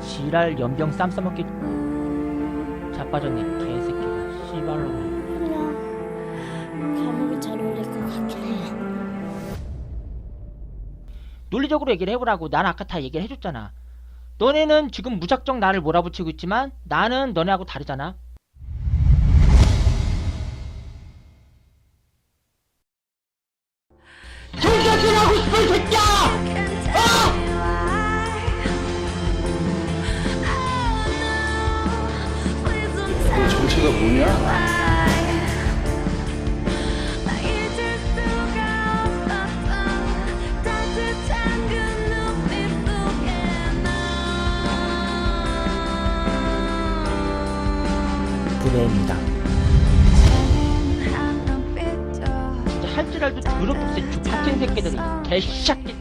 지랄 연병 쌈 싸먹기 자빠졌네 개새끼가 씨발로 아니야. 감옥이 잘 어울릴 것 같긴 해. 논리적으로 얘기를 해보라고 난 아까 다 얘기를 해줬잖아 너네는 지금 무작정 나를 몰아붙이고 있지만 나는 너네하고 다르잖아 돌격이라고 싶은 새끼야! 정체가 뭐냐? 부대입니다. 진짜 할줄 알도 더럽게 주파친 새끼들이 개새끼들아